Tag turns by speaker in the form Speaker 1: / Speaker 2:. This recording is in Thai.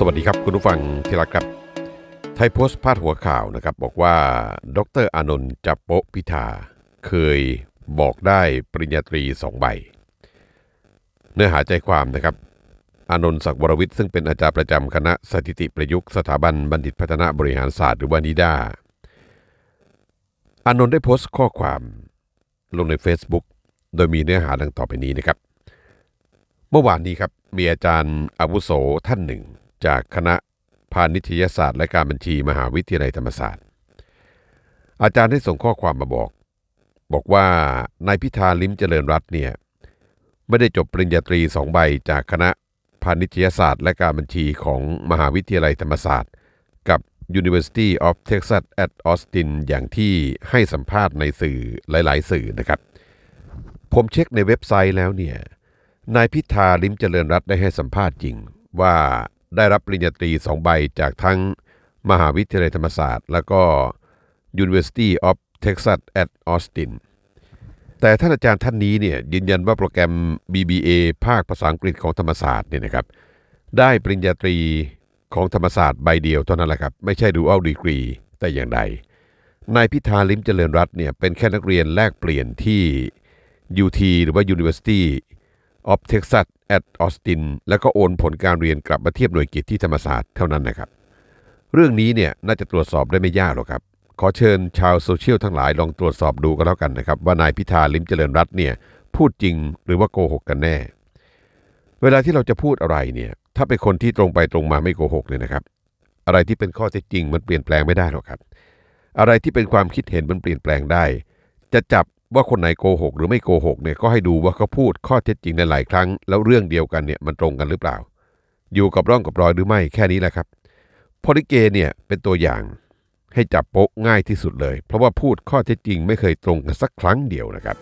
Speaker 1: สวัสดีครับคุณผู้ฟังที่รักครับ ไทยโพสต์พาดหัวข่าวนะครับ บอกว่าดรอานนท์จับโปพิธา เคยบอกได้ปริญญาตรีสองใบ เนื้อหาใจความนะครับ อานนท์ศักดิ์วรวิทย์ซึ่งเป็นอาจารย์ประจำคณะสถิติประยุกต์สถาบันบัณฑิตพัฒนาบริหารศาสตร์หรือว่านิดาอานนท์ได้โพสต์ข้อความลงใน Facebook โดยมีเนื้อหาดังต่อไปนี้นะครับ เมื่อวานนี้ครับมีอาจารย์อาวุโสท่านหนึ่ง จากคณะพาณิชยศาสตร์และการบัญชีมหาวิทยาลัยธรรมศาสตร์ อาจารย์ได้ส่งข้อความมาบอก บอกว่านายพิธาลิ้มเจริญรัตน์เนี่ยไม่ได้จบปริญญาตรีสองใบจากคณะพาณิชยศาสตร์ และการบัญชีของมหาวิทยาลัยธรรมศาสตร์ กับ University of Texas at Austin อย่างที่ให้สัมภาษณ์ในสื่อหลาย ๆ สื่อนะครับ ผมเช็คในเว็บไซต์แล้วเนี่ยนายพิธาลิ้มเจริญรัตน์ได้ให้สัมภาษณ์จริง ว่า ได้รับปริญญาตรีสองใบจากทั้งมหาวิทยาลัยธรรมศาสตร์ แล้วก็ University of Texas at Austin แต่ท่านอาจารย์ท่านนี้เนี่ยยืนยันว่าโปรแกรม BBA ภาคภาษาอังกฤษของธรรมศาสตร์เนี่ยนะครับได้ปริญญาตรีของธรรมศาสตร์ใบเดียวเท่านั้นแหละครับ ไม่ใช่ dual degree แต่อย่างใดนายพิธาลิมเจริญรัตน์เนี่ยเป็นแค่นักเรียนแลกเปลี่ยนที่ UT หรือว่า University of Texas at Austin แล้วก็โอนผลการเรียนกลับมาเทียบหน่วยกิตที่ธรรมศาสตร์เท่านั้นนะครับ เรื่องนี้เนี่ยน่าจะตรวจสอบได้ไม่ยากหรอกครับ ขอเชิญชาวโซเชียลทั้งหลายลองตรวจสอบดูก็แล้วกันนะครับ ว่านายพิธาลิมเจริญรัตน์เนี่ยพูดจริงหรือว่าโกหกกันแน่ เวลาที่เราจะพูดอะไรเนี่ยถ้าเป็นคนที่ตรงไปตรงมาไม่โกหกเนี่ยนะครับ อะไรที่เป็นข้อเท็จจริงมันเปลี่ยนแปลงไม่ได้หรอกครับ อะไรที่เป็นความคิดเห็นมันเปลี่ยนแปลงได้ จะจับ ว่าคนไหนโกหกหรือไม่โกหกเนี่ยก็ให้ดูว่าเขาพูดข้อเท็จจริงในหลายครั้ง แล้วเรื่องเดียวกันเนี่ยมันตรงกันหรือเปล่า อยู่กับร่องกับรอยหรือไม่แค่นี้แหละครับพอลิเกเนี่ยเป็นตัวอย่างให้จับโป๊ะง่ายที่สุดเลย เพราะว่าพูดข้อเท็จจริงไม่เคยตรงกันสักครั้งเดียวนะครับ